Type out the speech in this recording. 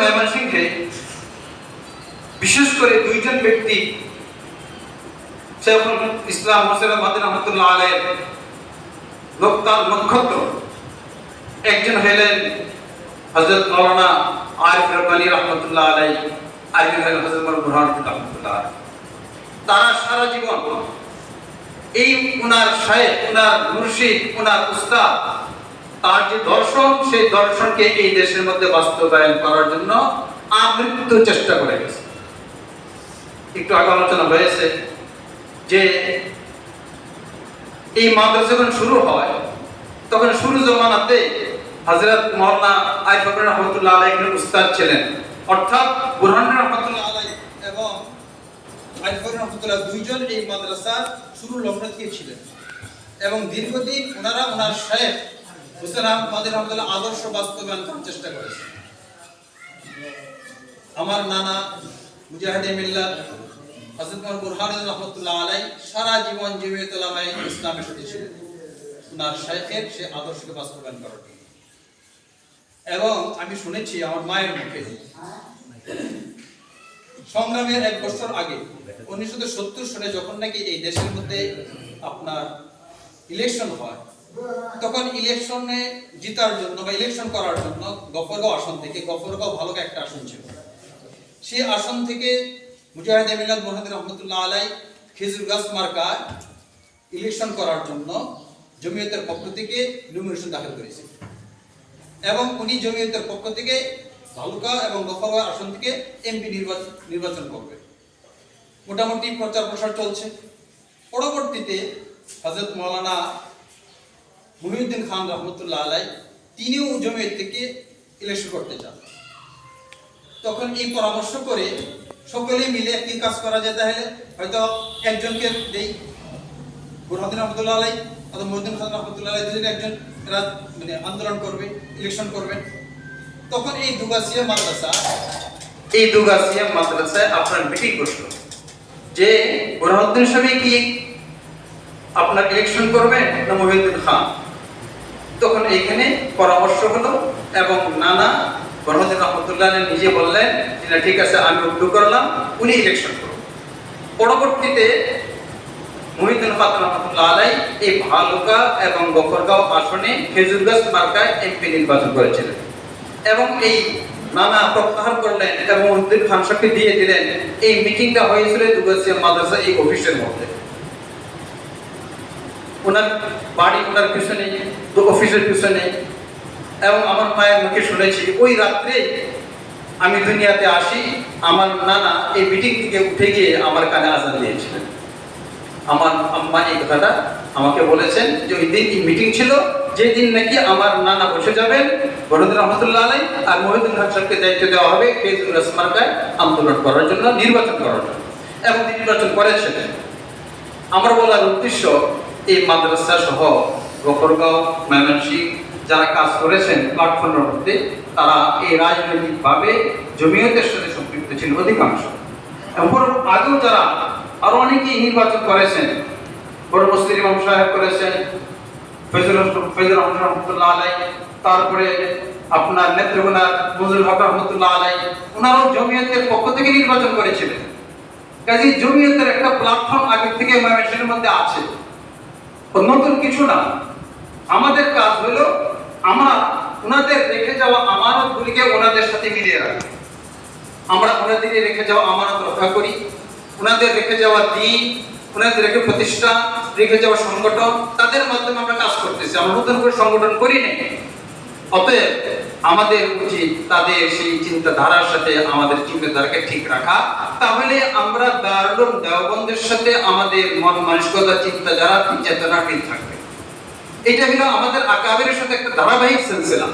ময়মনসিংহে বিশেষ করে দুইজন ব্যক্তি ইসলাম হোসেন মাদিন রহমতুল্লাহ আলের নক্তার নক্ষত্র। একজন হলেন হজরত মৌলানা আরিফ রব্বানি রহমতুল্লাহ আলাই আরেকজন হলেন হজরত মৌলানা রহমতুল্লাহ তারা সারা জীবন এই উনার শায়েখ, উনার মুর্শিদ, উনার উস্তাদ তার যে দর্শন, সেই দর্শনকে এই দেশের মধ্যে বাস্তবায়ন করার জন্য আমৃত্যু চেষ্টা করে গেছে। একটু আগে আলোচনা হয়েছে যে এই মাদ্রাসা যখন শুরু হয়, তখন শুরু জমানাতে হযরত মাওলানা আরিফ রহমতুল্লাহ আলাইহ এখানে উস্তাদ ছিলেন। অর্থাৎ বুরহান রহমতুল্লাহ আলাইহ এবং আরিফ রহমতুল্লাহ দুইজন এই মাদ্রাসার শুরু লগ্ন থেকে ছিলেন এবং দীর্ঘদিন ওনারা, ওনার শেখ হুসেন আদর্শ বাস্তবায়ন করার চেষ্টা করেছেন আমার নানা মুজাহিদে আলাই সারা জীবন জীবিত লামাই ইসলামের সাথে শেখের সে আদর্শকে বাস্তবায়ন করার এবং আমি শুনেছি আমার মায়ের মুখে সংগ্রামের এক বছর আগে, উনিশশো সত্তর সালে যখন নাকি এই দেশের মধ্যে আপনার ইলেকশন হয় তখন ইলেকশনে জিতার জন্য বা ইলেকশন করার জন্য গফরগাঁও আসন থেকে, গফরগাঁও ভালো একটা আসন ছিল। সেই আসন থেকে মুজাহিদ মিলাদ মোহাম্মদ রহমতুল্লাহ আলাই খেজুর গাছ মার্কা ইলেকশন করার জন্য জমিয়তের পক্ষ থেকে নমিনেশন দাখিল করেছে। এবং উনি জমিয়তের পক্ষ থেকে ভালুকা এবং গফরগাঁও আসন থেকে এমপি নির্বাচন নির্বাচন করবে। মোটামুটি প্রচার প্রসার চলছে। পরবর্তীতে হজরত মৌলানা মুহিউদ্দিন খান রহমতুল্লাহ আলাই তিনিও জমিয়ত থেকে ইলেকশন করতে চান তখন এই পরামর্শ করে সকলে মিলে কি কাজ করা যায় তাহলে। হয়তো একজনকে দেই। বুরহাদিন রহমতুল্লাহ আলাই অথবা মহিউদ্দিন খান রহমতুল্লাহ আলাই দুজনে একজন এরা মানে আন্দোলন করবে ইলেকশন করবে। তখন এই দুগাছিয়া মাদ্রাসা এই দুগাছিয়া মাদ্রাসায় আপনার মিটিং করল যে বুরহানুদ্দিন সাহেব কি আপনার ইলেকশন করবেন না মহিউদ্দিন খান? তখন এইখানে পরামর্শ হলো এবং নানা বরহদ্দিন রহমতুল্লাহ নিজে বললেন যে না ঠিক আছে, আমি উদ্যোগ করলাম, উনি ইলেকশন করবেন পরবর্তীতে মহিউদ্দিন খান রহমতুল্লাহ আলাই এই ভালুকা এবং গফরগাঁও আসনে খেজুরগাছ মার্কায় এমপি নির্বাচন করেছিলেন এবং এই নানা প্রত্যাহার করলেন এবং মহিউদ্দিন খান সাহেবকে দিয়ে দিলেন। এই মিটিংটা হয়েছিল দুগাছিয়া মাদ্রাসা এই অফিসের মধ্যে। ওনার বাড়ি, ওনার পিছনে অফিসের পিছনে এবং আমার মায়ের মুখে শুনেছি, ওই রাত্রে আমি দুনিয়াতে আসি, আমার নানা এই মিটিং থেকে উঠে গিয়ে আমার কানে আজান দিয়েছিলেন। আমার আম্মা এই কথাটা আমাকে বলেছেন যে ওই দিন মিটিং ছিল যে দিন নাকি আমার নানা বসে যাবেন বরুদ রহমতুল্লাহ আলাই আর মহিদুল হক সাহেবকে দায়িত্ব দেওয়া হবে ফেজুল রসমার্কায় আন্দোলন করার জন্য, নির্বাচন করার জন্য। এবং নির্বাচন করেছেন। আমার বলার উদ্দেশ্য এই মাদ্রাসা সহ গোপরগাঁও, ময়মনসিংহ যারা কাজ করেছেন প্ল্যাটফর্মের মধ্যে, তারা এই রাজনৈতিকভাবে জমিয়তের সাথে সম্পৃক্ত ছিল অধিকাংশ। এবং আগেও যারা আরও অনেকেই নির্বাচন করেছেন, বড় ইমাম সাহেব করেছেন ফৈজুল ফৈজুর রহমান রহমতুল্লাহ আলাই তারপরে আপনার নেত্রকোনা মজুল হক রহমতুল্লাহ আলাই ওনারাও জমিয়তের পক্ষ থেকে নির্বাচন করেছিলেন। কাজে জমিয়তের একটা প্ল্যাটফর্ম আগে থেকে ময়মনসিংহের মধ্যে আছে। নতুন কিছু না। আমাদের কাজ হলো আমরা ওনাদের রেখে যাওয়া আমানতগুলিকে ওনাদের সাথে মিলিয়ে রাখি। আমরা ওনাদের রেখে যাওয়া আমানত রক্ষা করি। ওনাদের রেখে যাওয়া দিন, ওনাদের রেখে প্রতিষ্ঠা রেখে যাওয়া সংগঠন, তাদের মাধ্যমে আমরা কাজ করতেছি। আমরা নতুন করে সংগঠন করি নাই। অতএব আমাদের উচিত তাদের সেই চিন্তাধারার সাথে আমাদের চিন্তাধারাকে ঠিক রাখা। তাহলে আমরা দারুল দেওবন্দের সাথে আমাদের মন মানসিকতা চিন্তা যারা চেতনা ঠিক থাকবে। এটা হলো আমাদের আকাবের সাথে একটা ধারাবাহিক সিলসিলা।